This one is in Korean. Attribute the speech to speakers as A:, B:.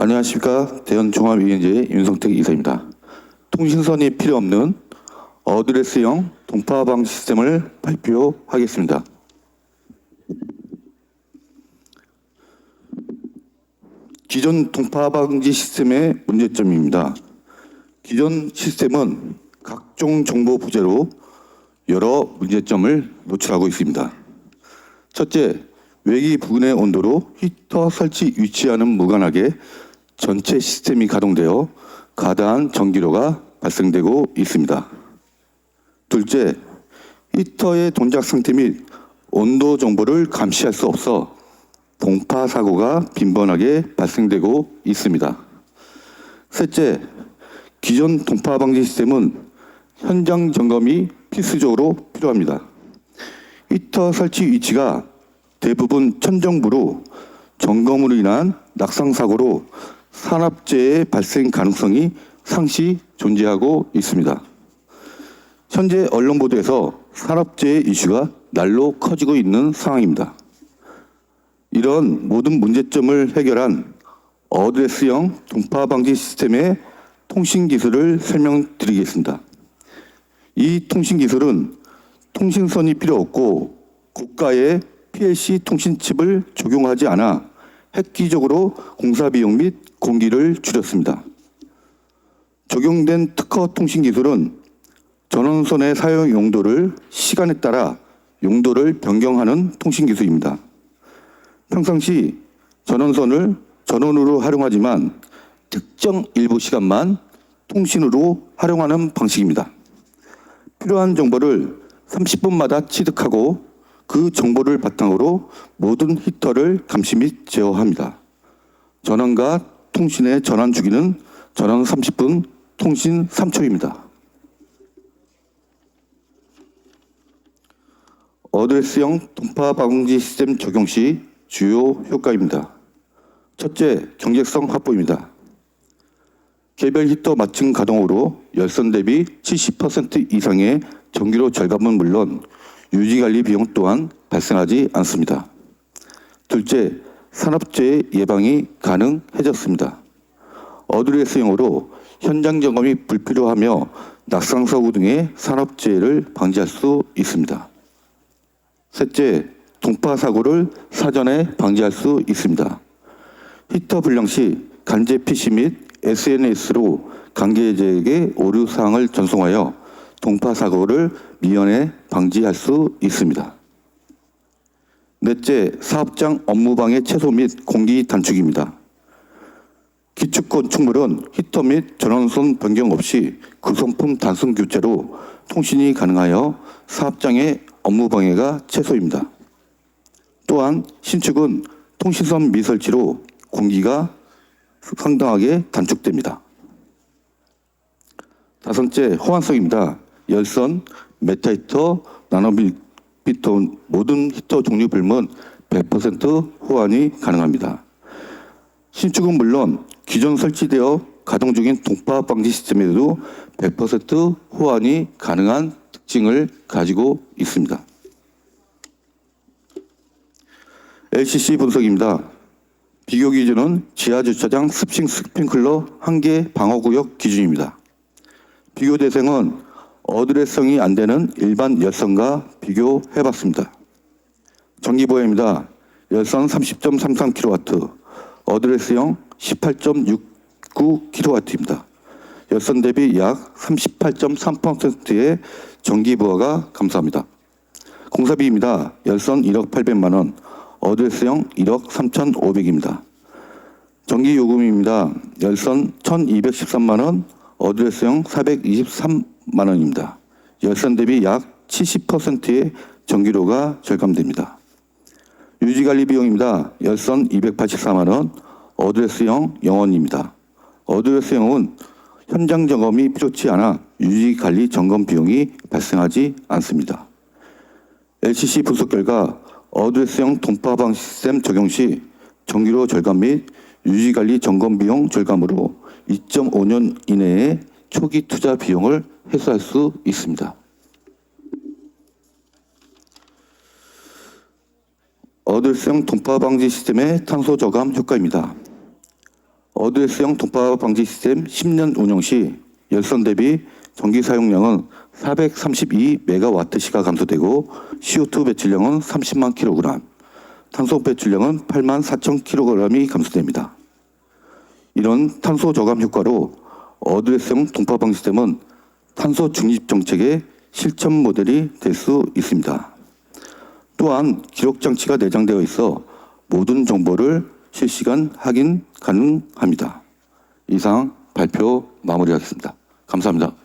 A: 안녕하십니까 대연 종합위원회 윤성택 이사입니다. 통신선이 필요 없는 어드레스형 동파 방지 시스템을 발표하겠습니다. 기존 동파 방지 시스템의 문제점입니다. 기존 시스템은 각종 정보 부재로 여러 문제점을 노출하고 있습니다. 첫째, 외기 부근의 온도로 히터 설치 위치와는 무관하게 전체 시스템이 가동되어 과다한 전기료가 발생되고 있습니다. 둘째, 히터의 동작 상태 및 온도 정보를 감시할 수 없어 동파 사고가 빈번하게 발생되고 있습니다. 셋째, 기존 동파 방지 시스템은 현장 점검이 필수적으로 필요합니다. 히터 설치 위치가 대부분 천정부로 점검으로 인한 낙상 사고로 산업재해 발생 가능성이 상시 존재하고 있습니다. 현재 언론 보도에서 산업재해 이슈가 날로 커지고 있는 상황입니다. 이런 모든 문제점을 해결한 어드레스형 동파 방지 시스템의 통신 기술을 설명드리겠습니다. 이 통신 기술은 통신선이 필요 없고 고가의 PLC 통신 칩을 적용하지 않아 획기적으로 공사 비용 및 공기를 줄였습니다. 적용된 특허 통신 기술은 전원선의 사용 용도를 시간에 따라 용도를 변경하는 통신 기술입니다. 평상시 전원선을 전원으로 활용하지만 특정 일부 시간만 통신으로 활용하는 방식입니다. 필요한 정보를 30분마다 취득하고 그 정보를 바탕으로 모든 히터를 감시 및 제어합니다. 전원과 통신의 전환 주기는 전원 30분, 통신 3초입니다. 어드레스형 동파 방지 시스템 적용 시 주요 효과입니다. 첫째, 경제성 확보입니다. 개별 히터 맞춤 가동으로 열선 대비 70% 이상의 전기료 절감은 물론 유지 관리 비용 또한 발생하지 않습니다. 둘째, 산업재해 예방이 가능해졌습니다. 어드레스형으로 현장 점검이 불필요하며 낙상 사고 등의 산업재해를 방지할 수 있습니다. 셋째, 동파 사고를 사전에 방지할 수 있습니다. 히터 불량 시 간제 PC 및 SNS로 관계자에게 오류 사항을 전송하여 동파 사고를 미연에 방지할 수 있습니다. 넷째, 사업장 업무방해 최소 및 공기 단축입니다. 기축 건축물은 히터 및 전원선 변경 없이 구성품 단순 교체로 통신이 가능하여 사업장의 업무 방해가 최소입니다. 또한 신축은 통신선 미설치로 공기가 상당하게 단축됩니다. 다섯째, 호환성입니다. 열선, 메타 히터, 나노비터 모든 히터 종류별은 100% 호환이 가능합니다. 신축은 물론 기존 설치되어 가동 중인 동파 방지 시스템에도 100% 호환이 가능한 특징을 가지고 있습니다. LCC 분석입니다. 비교 기준은 지하 주차장 습식 스프링클러 한개 방어 구역 기준입니다. 비교 대상은 어드레스성이 안 되는 일반 열선과 비교해 봤습니다. 전기보험입니다. 열선 30.33kW, 어드레스형 18.69kW입니다. 열선 대비 약 38.3%의 전기 부하가 감소합니다. 공사비입니다. 열선 1억 800만 원, 어드레스형 1억 3,500입니다. 전기 요금입니다. 열선 1,213만 원, 어드레스형 423만 원입니다. 열선 대비 약 70%의 전기료가 절감됩니다. 유지관리 비용입니다. 열선 284만 원, 어드레스형 0원입니다. 어드레스형은 현장 점검이 필요치 않아 유지관리 점검 비용이 발생하지 않습니다. LCC 분석 결과 어드레스형 동파방 시스템 적용 시 전기료 절감 및 유지관리 점검 비용 절감으로 2.5년 이내에 초기 투자 비용을 해소할 수 있습니다. 어드레스형 동파 방지 시스템의 탄소 저감 효과입니다. 어드레스형 동파 방지 시스템 10년 운영 시 열선 대비 전기 사용량은 432메가와트시가 감소되고 CO2 배출량은 30만 kg, 탄소 배출량은 8만 4천 kg이 감소됩니다. 이런 탄소 저감 효과로 어드레스형 동파 방지 시스템은 탄소 중립 정책의 실천 모델이 될 수 있습니다. 또한 기록 장치가 내장되어 있어 모든 정보를 실시간 확인 가능합니다. 이상 발표 마무리하겠습니다. 감사합니다.